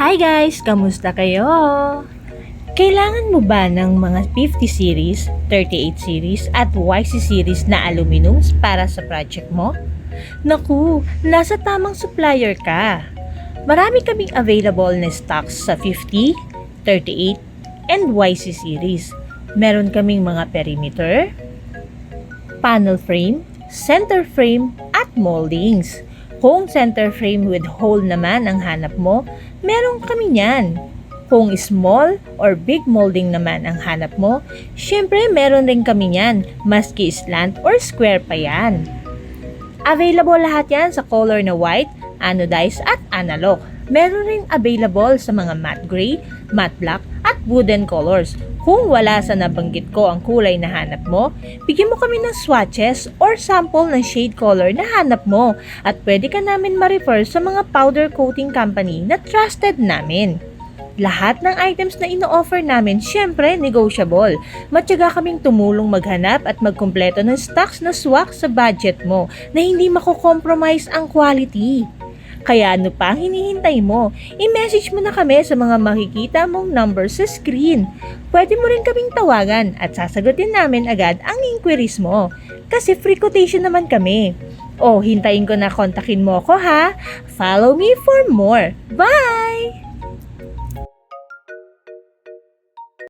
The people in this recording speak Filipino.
Hi guys! Kamusta kayo? Kailangan mo ba ng mga 50 series, 38 series at YC series na aluminums para sa project mo? Naku, nasa tamang supplier ka. Marami kaming available na stocks sa 50, 38, and YC series. Meron kaming mga perimeter, panel frame, center frame, at moldings. Kung center frame with hole naman ang hanap mo, meron kami niyan. Kung small or big molding naman ang hanap mo, syempre meron rin kami niyan, maski slant or square pa yan. Available lahat yan sa color na white, anodized at analog. Meron rin available sa mga matte gray, matte black at wooden colors. Kung wala sa nabanggit ko ang kulay na hanap mo, bigyan mo kami ng swatches or sample ng shade color na hanap mo at pwede ka namin ma-refer sa mga powder coating company na trusted namin. Lahat ng items na ino-offer namin, syempre, negotiable. Matyaga kaming tumulong maghanap at magkumpleto ng stocks na swak sa budget mo na hindi mako-compromise ang quality. Kaya ano pa ang hinihintay mo? I-message mo na kami sa mga makikita mong number sa screen. Pwede mo rin kaming tawagan at sasagutin namin agad ang inquiries mo. Kasi free quotation naman kami. O, hintayin ko na kontakin mo ko ha. Follow me for more. Bye!